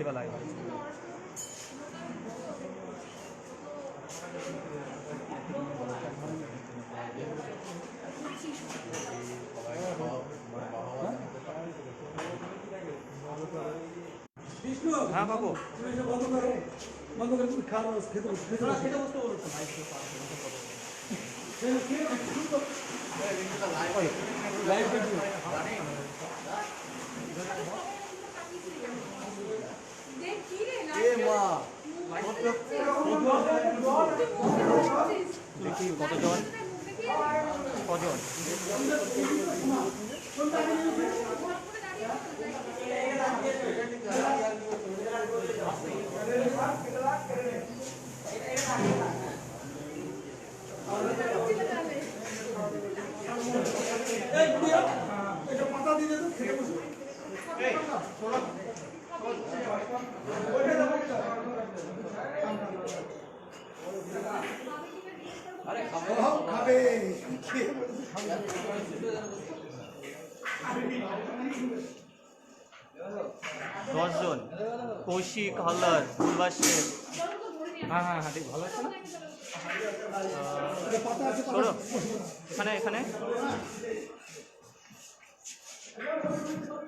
এবার লাইভ বিষ্ণু হ্যাঁ বাবু বন্ধ করো বন্ধ করে তুমি খাওয়া খেতে খেতে। খেতে বসতে বলো লাইভ দেখব দেখি কতজন কজন এই এটা পাতা দিয়ে তো খেতে বসো খাও, খাবে খেয়ে বলছে খাবে। দশজন কৌশিক হালদার ফুলবাস হ্যাঁ হ্যাঁ হ্যাঁ দেখ ভালো আছে না সরো এখানে এখানে।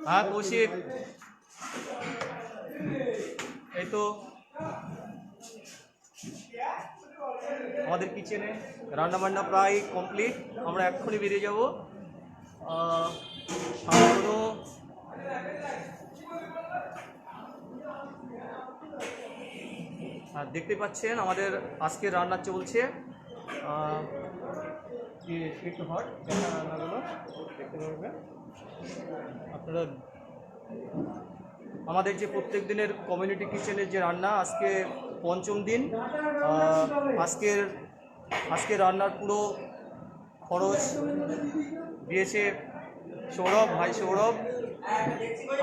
হ্যাঁ কৌশিক। এই তো। আমাদের কিচেনে রান্না বান্না প্রায় কমপ্লিট। আমরা এক্ষুনি বেরিয়ে যাব। সামান্য দেখতে পাচ্ছেন আমাদের আজকে রান্না চলছে। একটু হট, দেখা রান্নাগুলো দেখতে পারবেন। আপনারা আমাদের যে প্রত্যেক দিনের কমিউনিটি কিচেনের যে রান্না, আজকে পঞ্চম দিন। আজকের আজকে রান্নার পুরো খরচ দিয়েছে সৌরভ, ভাই সৌরভ।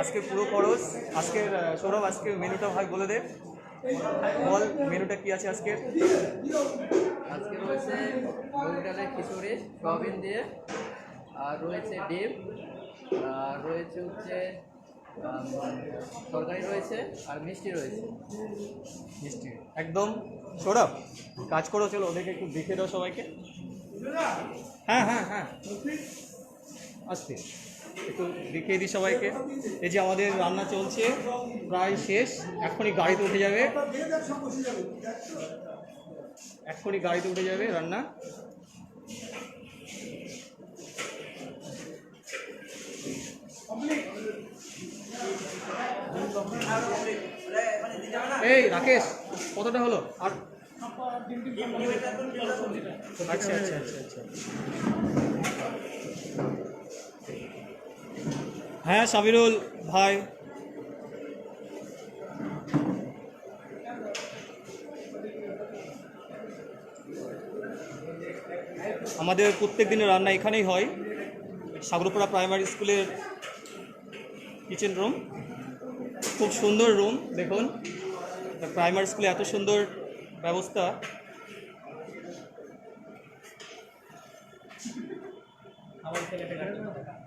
আজকে পুরো খরচ, আজকের সৌরভ, আজকে মেনুটা ভাই বলে দে। বল মেনুটা কি আছে আজকের? আজকে রয়েছে ডালের খিচুড়ি সয়াবিন দিয়ে আর রয়েছে ডিম আর রয়েছে হচ্ছে তরকারি রয়েছে আর মিষ্টি রয়েছে। মিষ্টি। একদম সৌরভ কাজ করো চলো ওদেরকে একটু দেখে দাও সবাইকে। হ্যাঁ হ্যাঁ হ্যাঁ। আসতে একটু দেখিয়ে দিই সবাইকে। এই যে আমাদের রান্না চলছে, প্রায় শেষ। এখনই গাড়িতে উঠে যাবে। এক্ষুনি গাড়িতে উঠে যাবে রান্না। এই, রাকেশ, কতটা হলো? আর আচ্ছা আচ্ছা আচ্ছা আচ্ছা। হ্যাঁ সাবিরুল, ভাই। আমাদের প্রত্যেক দিনের রান্না এখানেই হয়। সাগরপাড়া প্রাইমারি স্কুলের কিচেন রুম। খুব সুন্দর রুম, দেখুন। প্রাইমারি স্কুলে এত সুন্দর ব্যবস্থা। এই।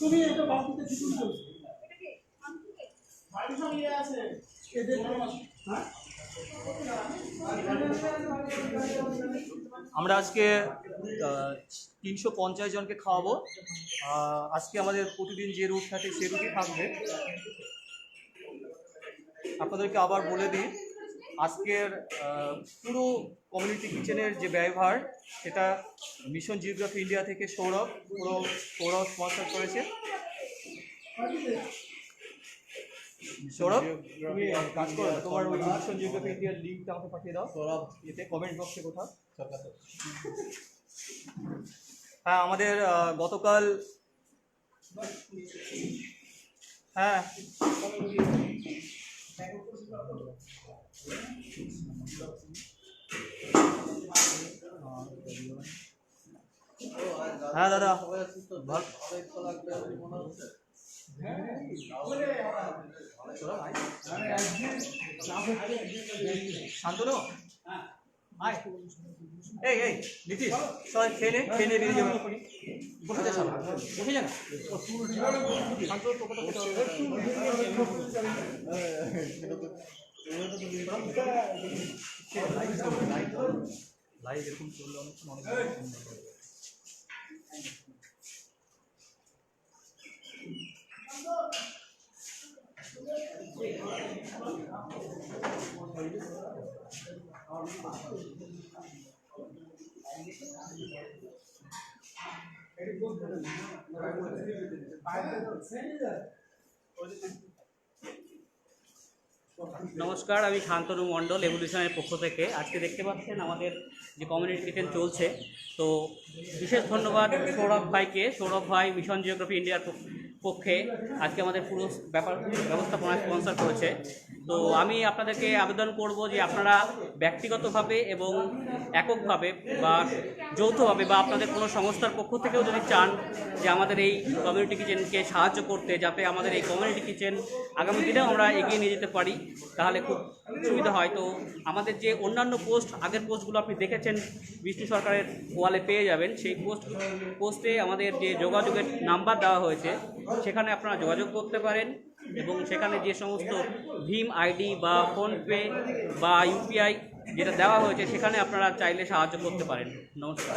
তুমি একটা এদের হ্যাঁ আমরা আজকে তিনশো পঞ্চাশ জনকে খাওয়াবো। আজকে আমাদের প্রতিদিন যে রুট থাকে সে রুটই থাকবে। আপনাদেরকে আবার বলে দিই আজকের পুরো কমিউনিটি কিচেনের যে ব্যয়ভার সেটা মিশন জিওগ্রাফি ইন্ডিয়া থেকে সৌরভ পুরো সৌরভ স্পন্সর করেছে। সৌরভ তুমি কাজ করো তোমার ওই মিশন জিওগ্রাফি ইন্ডিয়ার লিঙ্কটা আমাকে পাঠিয়ে দাও। সৌরভ। এতে কমেন্ট বক্সে কোথাও। হ্যাঁ আমাদের গতকাল হ্যাঁ। হ্যাঁ দাদা শান্তনু এই এই নীতিশ সবাই নে খেয়ে বেরিয়ে যাবে বসে বসে। লাইভ এরকম চললে অনেক সময় অনেক হবে। নমস্কার, আমি শান্তনু মণ্ডল এভলিউশনের পক্ষ থেকে। আজকে দেখতে পাচ্ছেন আমাদের যে কমিউনিটি কিচেন চলছে, তো বিশেষ ধন্যবাদ সৌরভ ভাইকে। সৌরভ ভাই, মিশন জিওগ্রাফি ইন্ডিয়ার পক্ষে আজকে আমাদের পুরো ব্যাপার ব্যবস্থাপনা স্পন্সর করেছে। তো আমি আপনাদেরকে আবেদন করব যে আপনারা ব্যক্তিগতভাবে এবং এককভাবে বা যৌথভাবে বা আপনাদের কোনো সংস্থার পক্ষ থেকেও যদি চান যে আমাদের এই কমিউনিটি কিচেনকে সাহায্য করতে, যাতে আমাদের এই কমিউনিটি কিচেন আগামী দিনেও আমরা এগিয়ে নিয়ে যেতে পারি, তাহলে খুব সুবিধা হয়। তো আমাদের যে অন্যান্য পোস্ট আগের পোস্টগুলো আপনি দেখেছেন, বিষ্ণু সরকারের ওয়ালে পেয়ে যাবেন। সেই পোস্ট পোস্টে আমাদের যে যোগাযোগের নাম্বার দেওয়া হয়েছে, সেখানে আপনারা যোগাযোগ করতে পারেন। এবং সেখানে যে সমস্ত ভীম আইডি বা ফোনপে বা ইউপিআই যেটা দেওয়া হয়েছে, সেখানে আপনারা চাইলে সাহায্য করতে পারেন। নমস্কার।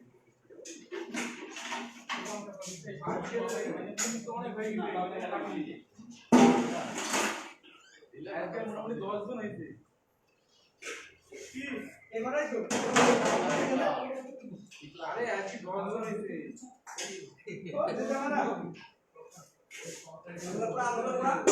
পাচ্ছে কোনো ব্যাপার নেই আসুন তো না আসুন তো সব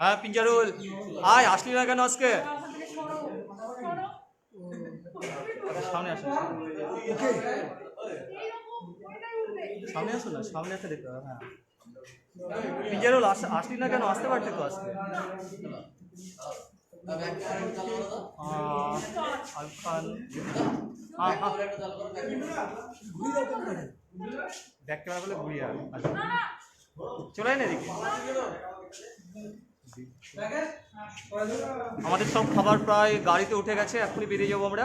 হ্যাঁ পিঞ্জারুল। আয়, আসলি না কেন আজকে? সামনে আসুন সামনে। আসুন না, সামনে এসে দেখতে হ্যাঁ। পিঞ্জারুল, আস আসলি না কেন? আসতে পারতে তো আজকে। ব্যাক ক্যামেরা বলে ঘুরিয়ে। আচ্ছা। চলে না এদিকে। আমাদের সব খাবার প্রায় গাড়িতে উঠে গেছে, এখনই বেরিয়ে যাব আমরা।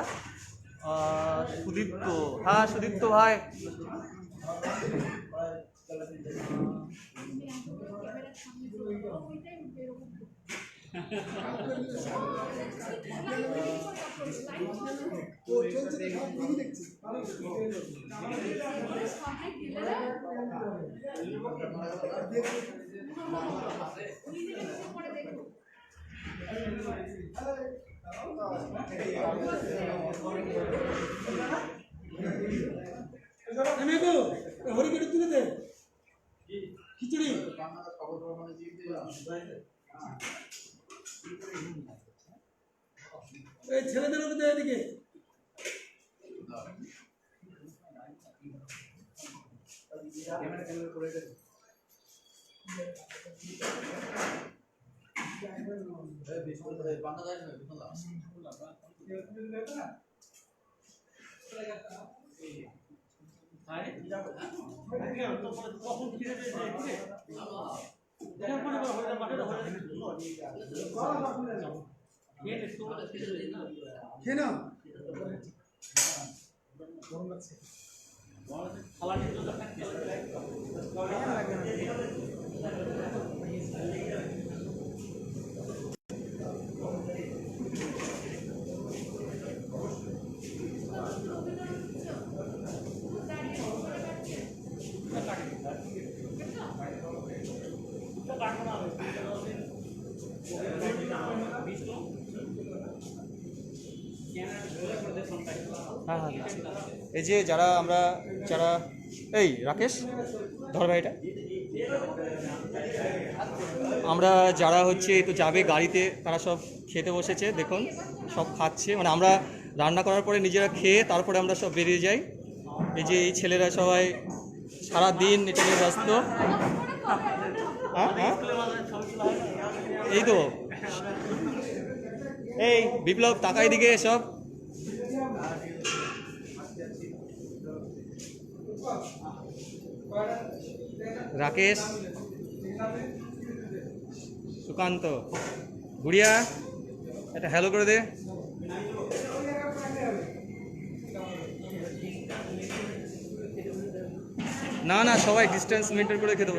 সুদীপ্ত। হ্যাঁ সুদীপ্ত ভাই। আমি গো হরি কেটে তুলে দে খিচুড়ি এই ছেলেদের ওকে দে এদিকে খেয়ে নাও। হ্যাঁ হ্যাঁ। এই যে যারা আমরা, যারা, এই রাকেশ, ধর আমরা যারা হচ্ছে তো যাবে গাড়িতে, তারা সব খেতে বসেছে, দেখুন, সব খাচ্ছে। মানে আমরা রান্না করার পরে নিজেরা খেয়ে তারপরে আমরা সব বেরিয়ে যাই। এই যে এই ছেলেরা সবাই সারা দিন এটা নিয়ে ব্যস্ত। হ্যাঁ হ্যাঁ? এই তো। এই বিপ্লব তাকাই দিকে সব রাকেশ। সুকান্ত। গুড়িয়া। এটা হ্যালো করে দে। না না, সবাই ডিস্টেন্স মেনটেন করে খেতে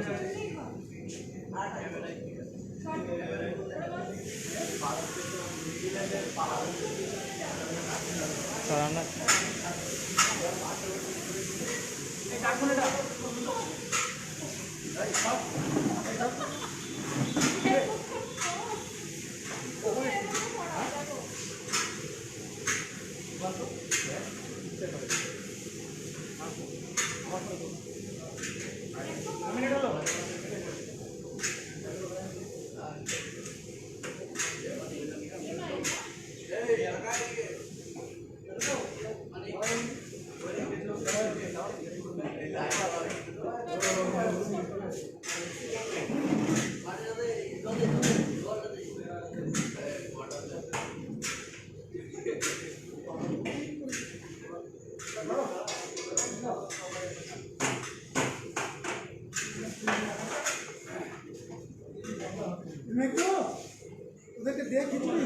রান্না আমি মেঘো ওদেরকে দিয়ে খিচুড়ি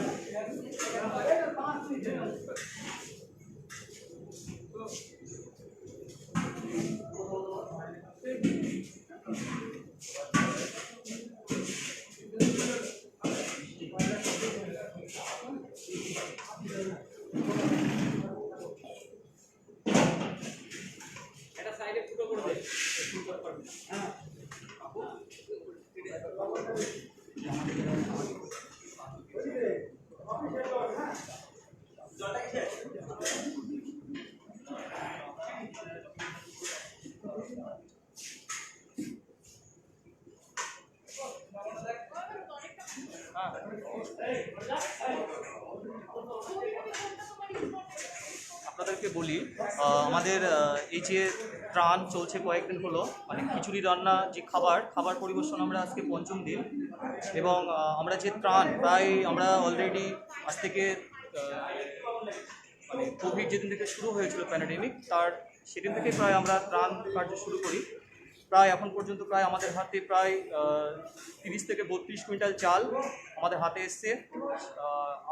চলছে কয়েকদিন হলো। মানে খিচুড়ি রান্না যে খাবার খাবার পরিবেশন আমরা আজকে পঞ্চম দিন। এবং আমরা যে ত্রাণ, প্রায় আমরা অলরেডি আজ থেকে মানে কোভিড যেদিন থেকে শুরু হয়েছিল প্যান্ডেমিক তার সেদিন থেকে প্রায় আমরা ত্রাণ কার্য শুরু করি। প্রায় এখন পর্যন্ত প্রায় আমাদের হাতে প্রায় তিরিশ থেকে বত্রিশ কুইন্টাল চাল আমাদের হাতে এসছে।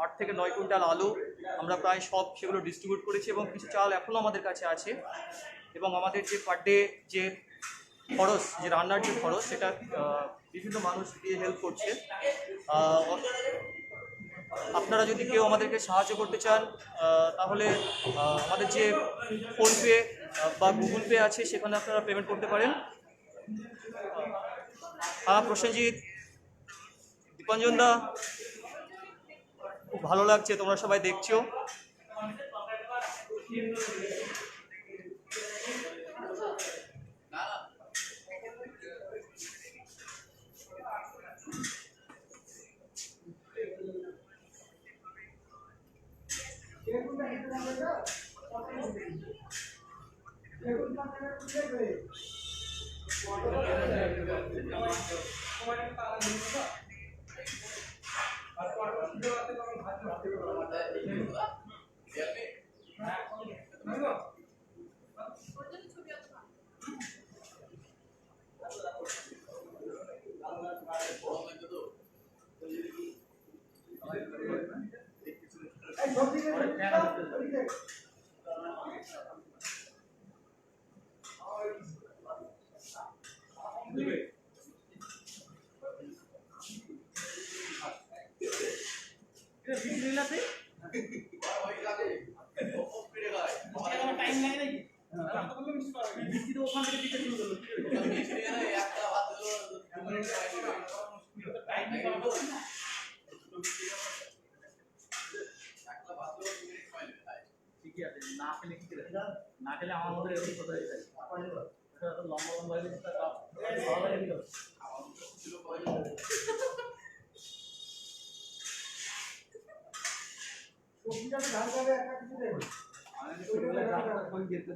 আট থেকে নয় কুইন্টাল আলু আমরা প্রায় সব সেগুলো ডিস্ট্রিবিউট করেছি এবং কিছু চাল এখনও আমাদের কাছে আছে। এবং আমাদের যে পার ডে যে খরচ, যে রান্নার যে খরচ, সেটা বিভিন্ন মানুষ দিয়ে হেল্প করছে। আপনারা যদি কেউ আমাদেরকে সাহায্য করতে চান তাহলে আমাদের যে ফোনপে বা গুগল পে আছে, সেখানে আপনারা পেমেন্ট করতে পারেন। হ্যাঁ প্রসেনজিৎ, দীপঞ্জন দা, খুব ভালো লাগছে, তোমরা সবাই দেখছ। Cheguei. ঠিকই আছে না খেলে কি করে না খেলে আমার মধ্যে এরকম কথা হয়ে যায় লম্বা লম্বা হয়ে গেছে তা ভালো লাগে না। আমি ছোটবেলায় কোন যেতে